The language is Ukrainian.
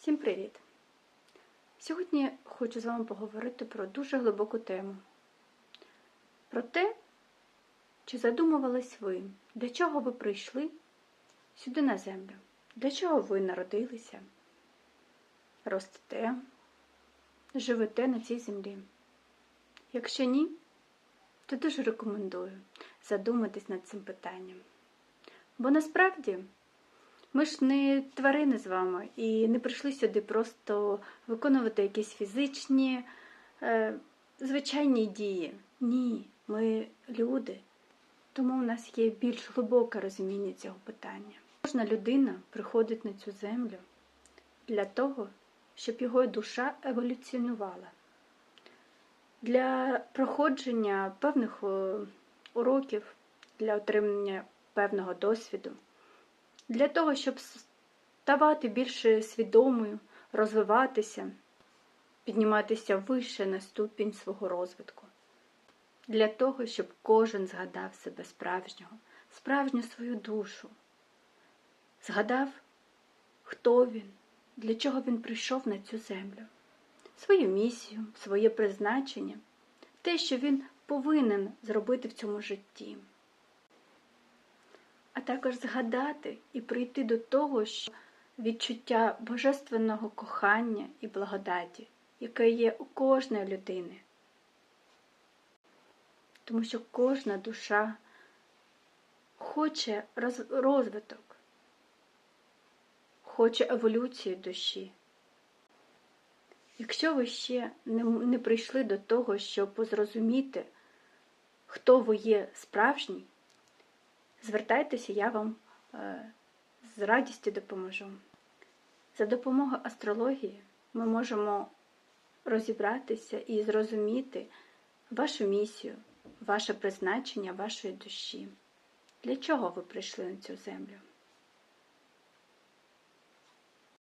Всім привіт! Сьогодні хочу з вами поговорити про дуже глибоку тему. Про те, чи задумувались ви, для чого ви прийшли сюди на землю, для чого ви народилися, ростете, живете на цій землі. Якщо ні, то дуже рекомендую задуматись над цим питанням. Бо насправді. Ми ж не тварини з вами і не прийшли сюди просто виконувати якісь фізичні, е, звичайні дії. Ні, ми люди. Тому у нас є більш глибоке розуміння цього питання. Кожна людина приходить на цю землю для того, щоб його душа еволюціонувала. Для проходження певних е, уроків, для отримання певного досвіду для того, щоб ставати більш свідомою, розвиватися, підніматися вище на ступінь свого розвитку, для того, щоб кожен згадав себе справжнього, справжню свою душу, згадав, хто він, для чого він прийшов на цю землю, свою місію, своє призначення, те, що він повинен зробити в цьому житті також згадати і прийти до того, що відчуття божественного кохання і благодаті, яке є у кожної людини. Тому що кожна душа хоче розвиток, хоче еволюцію душі. Якщо ви ще не прийшли до того, щоб зрозуміти, хто ви є справжній, Звертайтеся, я вам е, з радістю допоможу. За допомогою астрології ми можемо розібратися і зрозуміти вашу місію, ваше призначення вашої душі. Для чого ви прийшли на цю землю?